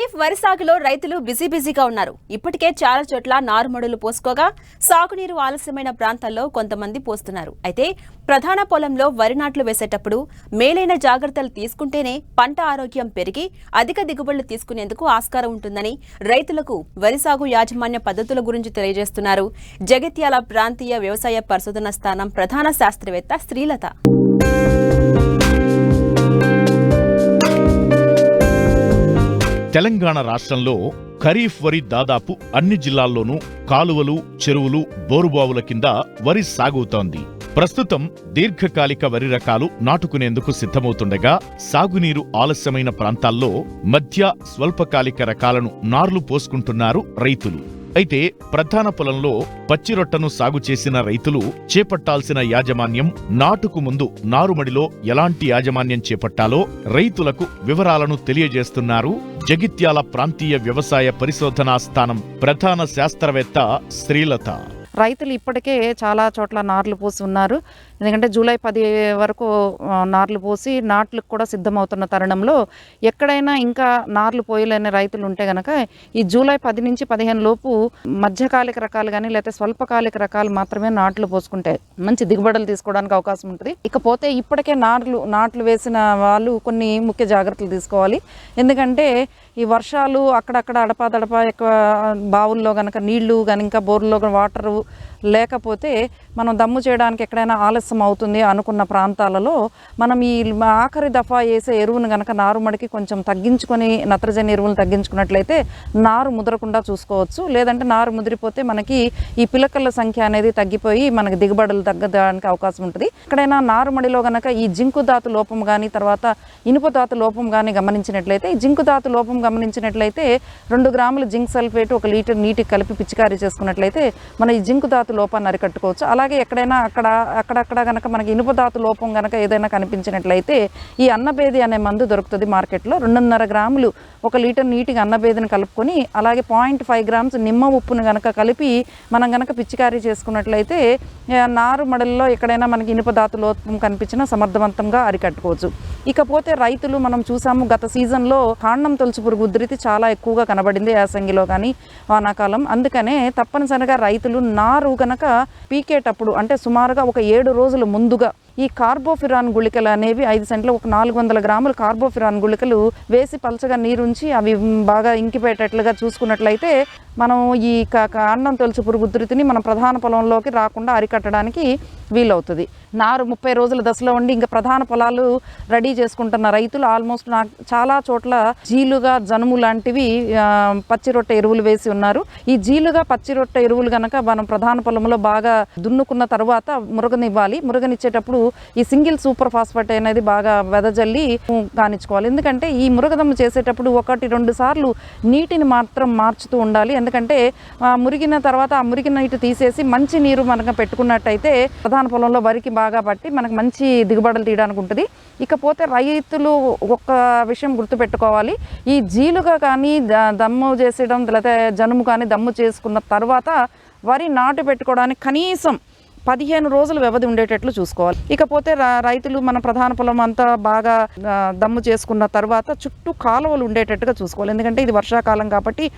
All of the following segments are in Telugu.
ఖరీఫ్ వరి సాగులో రైతులు బిజీ బిజీగా ఉన్నారు ఇప్పటికే చాలా చోట్ల నారుమడులు పోసుకోగా సాగునీరు ఆలస్యమైన ప్రాంతాల్లో కొంతమంది పోస్తున్నారు. అయితే ప్రధాన పొలంలో వరి నాట్లు వేసేటప్పుడు మేలైన జాగ్రత్తలు తీసుకుంటేనే పంట ఆరోగ్యం పెరిగి అధిక దిగుబడులు తీసుకునేందుకు ఆస్కారం ఉంటుందని రైతులకు వరి సాగు యాజమాన్య పద్ధతుల గురించి తెలియజేస్తున్నారు. జగిత్యాల ప్రాంతీయ వ్యవసాయ పరిశోధన స్థానం ప్రధాన శాస్త్రవేత్త శ్రీలత. తెలంగాణ రాష్ట్రంలో ఖరీఫ్ వరి దాదాపు అన్ని జిల్లాల్లోనూ కాలువలు చెరువులు బోరుబావుల కింద వరి సాగుతోంది. ప్రస్తుతం దీర్ఘకాలిక వరి రకాలు నాటుకునేందుకు సిద్ధమవుతుండగా సాగునీరు ఆలస్యమైన ప్రాంతాల్లో మధ్య స్వల్పకాలిక రకాలను నార్లు పోసుకుంటున్నారు రైతులు. అయితే ప్రధాన పొలంలో పచ్చిరొట్టను సాగు చేసిన రైతులు చేపట్టాల్సిన యాజమాన్యం నాటుకు ముందు నారుమడిలో ఎలాంటి యాజమాన్యం చేపట్టాలో రైతులకు వివరాలను తెలియజేస్తున్నారు జగిత్యాల ప్రాంతీయ వ్యవసాయ పరిశోధనా స్థానం ప్రధాన శాస్త్రవేత్త శ్రీలత. రైతులు ఇప్పటికే చాలా చోట్ల నార్లు పోసి ఉన్నారు. ఎందుకంటే జూలై పది వరకు నార్లు పోసి నాట్లకు కూడా సిద్ధమవుతున్న తరుణంలో ఎక్కడైనా ఇంకా నార్లు పోయలేని రైతులు ఉంటే గనక ఈ జూలై పది నుంచి పదిహేను లోపు మధ్యకాలిక రకాలు కానీ లేకపోతే స్వల్పకాలిక రకాలు మాత్రమే నాట్లు పోసుకుంటే మంచి దిగుబడులు తీసుకోవడానికి అవకాశం ఉంటుంది. ఇకపోతే ఇప్పటికే నాట్లు నాట్లు వేసిన వాళ్ళు కొన్ని ముఖ్య జాగ్రత్తలు తీసుకోవాలి. ఎందుకంటే ఈ వర్షాలు అక్కడక్కడ అడపాదడప ఎక్కువ బావుల్లో కనుక నీళ్ళు కానీ ఇంకా బోర్లో వాటరు లేకపోతే మనం దమ్ము చేయడానికి ఎక్కడైనా ఆలస్యం అవుతుంది అనుకున్న ప్రాంతాలలో మనం ఈ ఆఖరి దఫా వేసే ఎరువును కనుక నారుమడికి కొంచెం తగ్గించుకొని నత్రజని ఎరువులు తగ్గించుకున్నట్లయితే నారు ముదరకుండా చూసుకోవచ్చు. లేదంటే నారు ముదిరిపోతే మనకి ఈ పిలకల సంఖ్య అనేది తగ్గిపోయి మనకి దిగుబడులు తగ్గడానికి అవకాశం ఉంటుంది. ఎక్కడైనా నారుమడిలో కనుక ఈ జింకు ధాతు లోపం కానీ తర్వాత ఇనుప ధాతు లోపం కానీ గమనించినట్లయితే ఈ జింకు ధాతు లోపం గమనించినట్లయితే రెండు గ్రాముల జింక్ సల్ఫేట్ ఒక లీటర్ నీటికి కలిపి పిచికారీ చేసుకున్నట్లయితే మన ఈ జింక్ ధాతు లోపాన్ని అరికట్టుకోవచ్చు. అలాగే ఎక్కడైనా అక్కడ అక్కడక్కడ కనుక మనకి ఇనుప ధాతు లోపం కనుక ఏదైనా కనిపించినట్లయితే ఈ అన్నబేది అనే మందు దొరుకుతుంది మార్కెట్లో. రెండున్నర గ్రాములు ఒక లీటర్ నీటికి అన్నబేదిని కలుపుకొని అలాగే పాయింట్ ఫైవ్ గ్రామ్స్ నిమ్మ ఉప్పును కనుక కలిపి మనం కనుక పిచికారీ చేసుకున్నట్లయితే నారు మడల్లో ఎక్కడైనా మనకి ఇనుప ధాతు లోపం కనిపించినా సమర్థవంతంగా అరికట్టుకోవచ్చు. ఇకపోతే రైతులు మనం చూసాము గత సీజన్లో కాండం తొలుచు పురుగు ఉధృతి చాలా ఎక్కువగా కనబడింది యాసంగిలో కానీ వానాకాలం. అందుకనే తప్పనిసరిగా రైతులు నారు కనుక పీకేటప్పుడు అంటే సుమారుగా ఒక ఏడు రోజుల ముందుగా ఈ కార్బోఫిరాన్ గుళికలు అనేవి ఐదు సెంట్లు ఒక నాలుగు వందల గ్రాముల కార్బోఫిరాన్ గుళికలు వేసి పలచగా నీరుంచి అవి బాగా ఇంకిపోయేటట్లుగా చూసుకున్నట్లయితే మనం ఈ క- కాండం తొలుచు పురుగు ఉధృతిని మన ప్రధాన పొలంలోకి రాకుండా అరికట్టడానికి వీలవుతుంది. నారు ముప్పై రోజుల దశలో ఉండి ఇంకా ప్రధాన పొలాలు రెడీ చేసుకుంటున్న రైతులు ఆల్మోస్ట్ నాకు చాలా చోట్ల జీలుగా జనుము లాంటివి పచ్చి రొట్టె ఎరువులు వేసి ఉన్నారు. ఈ జీలుగా పచ్చి రొట్టె ఎరువులు కనుక మనం ప్రధాన పొలంలో బాగా దున్నుకున్న తర్వాత మురగనివ్వాలి. మురగనిచ్చేటప్పుడు ఈ సింగిల్ సూపర్ ఫాస్ఫేట్ అనేది బాగా వెదజల్లి కానిచ్చుకోవాలి ఎందుకంటే ఈ మురగదమ్ము చేసేటప్పుడు ఒకటి రెండు సార్లు నీటిని మాత్రం మార్చుతూ ఉండాలి. ఎందుకంటే మురిగిన తర్వాత ఆ మురిగిన నీటి తీసేసి మంచి నీరు మనకు పెట్టుకున్నట్టయితే ప్రధాన పొలంలో వరికి బాగా పట్టి మనకు మంచి దిగుబడులు తీయడానికి ఉంటుంది. ఇకపోతే రైతులు ఒక్క విషయం గుర్తుపెట్టుకోవాలి. ఈ జీలుగా కానీ దమ్ము చేసేయడం లేకపోతే జనుము కానీ దమ్ము చేసుకున్న తర్వాత వరి నాటు పెట్టుకోవడానికి కనీసం పదిహేను రోజులు వ్యవధి ఉండేటట్లు చూసుకోవాలి. ఇకపోతే రైతులు మన ప్రధాన పొలం అంతా బాగా దమ్ము చేసుకున్న తర్వాత చుట్టూ కాలువలు ఉండేటట్టుగా చూసుకోవాలి. ఎందుకంటే ఇది వర్షాకాలం కాబట్టి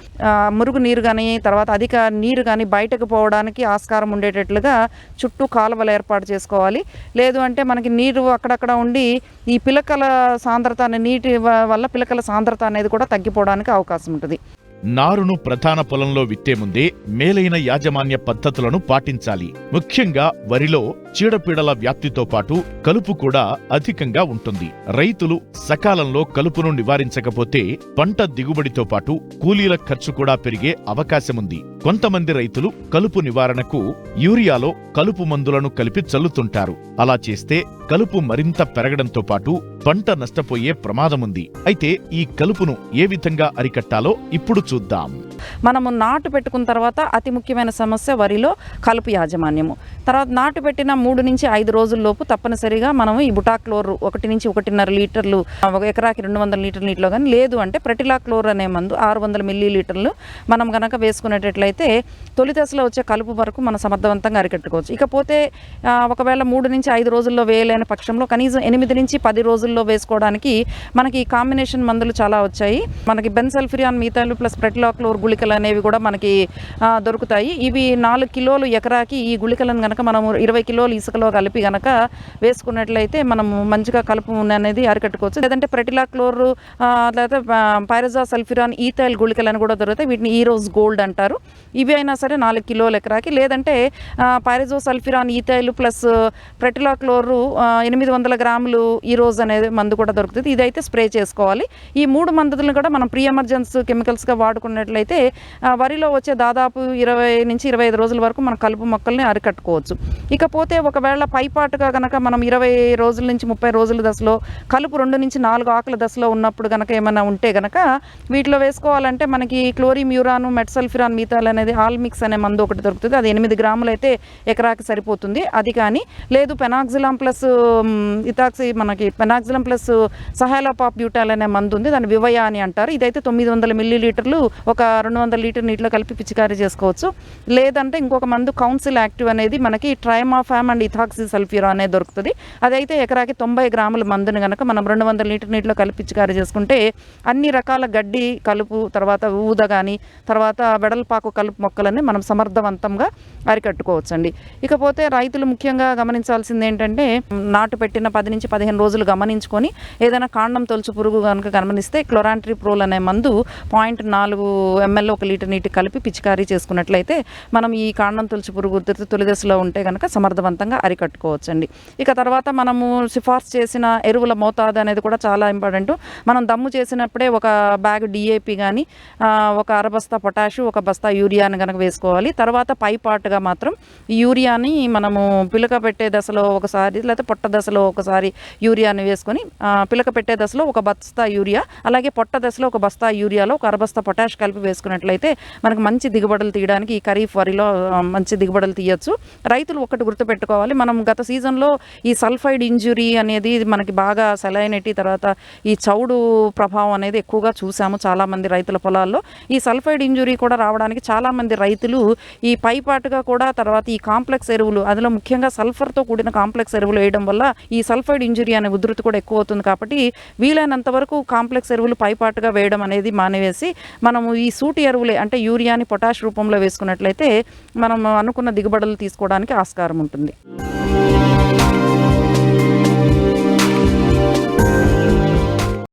మురుగు నీరు కానీ తర్వాత అధిక నీరు కానీ బయటకు పోవడానికి ఆస్కారం ఉండేటట్లుగా చుట్టూ కాలువలు ఏర్పాటు చేసుకోవాలి. లేదు అంటే మనకి నీరు అక్కడక్కడ ఉండి ఈ పిలకల సాంద్రత నీటి వ- వల్ల పిలకల సాంద్రత అనేది కూడా తగ్గిపోవడానికి అవకాశం ఉంటుంది. నారును ప్రధాన పొలంలో విత్తే ముందే మేలైన యాజమాన్య పద్ధతులను పాటించాలి. ముఖ్యంగా వరిలో చీడపీడల వ్యాప్తితో పాటు కలుపు కూడా అధికంగా ఉంటుంది. రైతులు సకాలంలో కలుపును నివారించకపోతే పంట దిగుబడితో పాటు కూలీల ఖర్చు కూడా పెరిగే అవకాశముంది. కొంతమంది రైతులు కలుపు నివారణకు యూరియాలో కలుపు మందులను కలిపి చల్లుతుంటారు. అలా చేస్తే కలుపు మరింత పెరగడంతో పాటు పంట నష్టపోయే ప్రమాదముంది. అయితే ఈ కలుపును ఏ విధంగా అరికట్టాలో ఇప్పుడు చూద్దాం. మనము నాటు పెట్టుకున్న తర్వాత అతి ముఖ్యమైన సమస్య వరిలో కలుపు యాజమాన్యము. తర్వాత నాటు పెట్టిన మూడు నుంచి ఐదు రోజుల్లోపు తప్పనిసరిగా మనం ఈ బుటాక్లోర్ ఒకటి నుంచి ఒకటిన్నర లీటర్లు ఒక ఎకరాకి రెండు వందల లీటర్ల నీటిలో కానీ లేదు అంటే ప్రటిలాక్లోర్ అనే మందు ఆరు వందల మిల్లీ లీటర్లు మనం కనుక వేసుకునేటట్లయితే తొలి దశలో వచ్చే కలుపు వరకు మనం సమర్థవంతంగా అరికట్టుకోవచ్చు. ఇకపోతే ఒకవేళ మూడు నుంచి ఐదు రోజుల్లో వేయలేని పక్షంలో కనీసం ఎనిమిది నుంచి పది రోజుల్లో వేసుకోవడానికి మనకి ఈ కాంబినేషన్ మందులు చాలా వచ్చాయి. మనకి బెన్సల్ఫిరియాన్ మిగతాలు ప్లస్ ప్రెటిలాక్లోర్ గుళికలు అనేవి కూడా మనకి దొరుకుతాయి. ఇవి నాలుగు కిలోలు ఎకరాకి ఈ గుళికలను కనుక మనము ఇరవై కిలోలు ఇసుకలో కలిపి కనుక వేసుకున్నట్లయితే మనము మంచిగా కలుపు అనేది అరికట్టుకోవచ్చు. లేదంటే ప్రెటిలాక్లోర్ ఆ, లేకపోతే పైరజా సల్ఫిరాన్ ఈథైల్ గుళికలను కూడా దొరుకుతాయి. వీటిని ఈ రోజు గోల్డ్ అంటారు. ఇవి అయినా సరే నాలుగు కిలోల ఎకరాకి. లేదంటే pyrazosulfuron ethyl plus pretilachlor ఎనిమిది వందల గ్రాములు ఈ రోజు అనేది మందు కూడా దొరుకుతుంది. ఇదైతే స్ప్రే చేసుకోవాలి. ఈ మూడు మందులను కూడా మనం ప్రీ ఎమర్జెన్స్ కెమికల్స్గా వాడుకున్నట్లయితే వరిలో వచ్చే దాదాపు ఇరవై నుంచి ఇరవై ఐదు రోజుల వరకు మనం కలుపు మొక్కల్ని అరికట్టుకోవచ్చు. ఇకపోతే ఒకవేళ పైపాటుగా కనుక మనం ఇరవై రోజుల నుంచి ముప్పై రోజుల దశలో కలుపు రెండు నుంచి నాలుగు ఆకుల దశలో ఉన్నప్పుడు కనుక ఏమైనా ఉంటే కనుక వీటిలో వేసుకోవాలంటే మనకి క్లోరిమ్యూరాను మెట్సల్ఫిరాన్ మిథాల్ అనేది ఆల్మిక్స్ అనే మందు ఒకటి దొరుకుతుంది. అది ఎనిమిది గ్రాములు అయితే ఎకరాకి సరిపోతుంది. అది కానీ లేదు పెనాక్సిలాం ప్లస్ ఇతాక్సి మనకి పెనాక్సిలం ప్లస్ సహాలోపాప్ బ్యూటాల్ అనే మందు ఉంది. దాన్ని వివయ అని అంటారు. ఇదైతే తొమ్మిది వందల మిల్లీ లీటర్లు ఒక రెండు వందల లీటర్ నీటిలో కలిపి పిచికారీ చేసుకోవచ్చు. లేదంటే ఇంకొక మందు కౌన్సిల్ యాక్టివ్ అనేది మనకి ట్రైమాఫామ్ అండ్ ఇథాక్సి సల్ఫ్యూరా అనేది దొరుకుతుంది. అదైతే ఎకరాకి తొంభై గ్రాముల మందుని కనుక మనం రెండు వందల లీటర్ నీటిలో కలిపి పిచికారీ చేసుకుంటే అన్ని రకాల గడ్డి కలుపు తర్వాత ఊద కానీ తర్వాత వెడల్పాకు కలుపు మొక్కలని మనం సమర్థవంతంగా అరికట్టుకోవచ్చండి. ఇకపోతే రైతులు ముఖ్యంగా గమనించాల్సింది ఏంటంటే నాటు పెట్టిన పది నుంచి పదిహేను రోజులు గమనించుకొని ఏదైనా కాండం తొలుచు పురుగు కనుక గమనిస్తే క్లోరాంట్రీ ప్రోల్ అనే మందు పాయింట్ నాలుగు ఎంఎల్ ఒక లీటర్ నీటి కలిపి పిచికారీ చేసుకున్నట్లయితే మనం ఈ కాండం తొలుచు పురుగు ఉధృతి తొలి దశలో ఉంటే కనుక సమర్థవంతంగా అరికట్టుకోవచ్చండి. ఇక తర్వాత మనము సిఫార్సు చేసిన ఎరువుల మోతాదు అనేది కూడా చాలా ఇంపార్టెంట్. మనం దమ్ము చేసినప్పుడే ఒక బ్యాగ్ డిఏపి కానీ ఒక అరబస్తా పొటాషు ఒక బస్తా యూరియాని కనుక వేసుకోవాలి. తర్వాత పై పాటుగా మాత్రం యూరియాని మనము పిలక పెట్టే దశలో ఒకసారి లేకపోతే పొట్ట దశలో ఒకసారి యూరియాని వేసుకొని పిలక పెట్టే దశలో ఒక బస్తా యూరియా అలాగే పొట్ట దశలో ఒక బస్తా యూరియాలో ఒక అరబస్తా పొటాష్ కలిపి వేసుకున్నట్లయితే మనకు మంచి దిగుబడులు తీయడానికి ఈ ఖరీఫ్ వరిలో మంచి దిగుబడులు తీయచ్చు. రైతులు ఒకటి పెట్టుకోవాలి మనం గత సీజన్లో ఈ సల్ఫైడ్ ఇంజురీ అనేది మనకి బాగా సెలైనటీ తర్వాత ఈ చౌడు ప్రభావం అనేది ఎక్కువగా చూసాము చాలామంది రైతుల పొలాల్లో. ఈ సల్ఫైడ్ ఇంజురీ కూడా రావడానికి చాలామంది రైతులు ఈ పైపాటుగా కూడా తర్వాత ఈ కాంప్లెక్స్ ఎరువులు అందులో ముఖ్యంగా సల్ఫర్తో కూడిన కాంప్లెక్స్ ఎరువులు వేయడం వల్ల ఈ సల్ఫైడ్ ఇంజురీ అనే ఉధృతి కూడా ఎక్కువ అవుతుంది కాబట్టి వీలైనంత వరకు కాంప్లెక్స్ ఎరువులు పైపాటుగా వేయడం అనేది మానేసి మనము ఈ సూటి ఎరువులే అంటే యూరియాని పొటాష్ రూపంలో వేసుకున్నట్లయితే మనం అనుకున్న దిగుబడులు తీసుకోవడానికి ఆస్కారం ఉంటుంది. Thank you.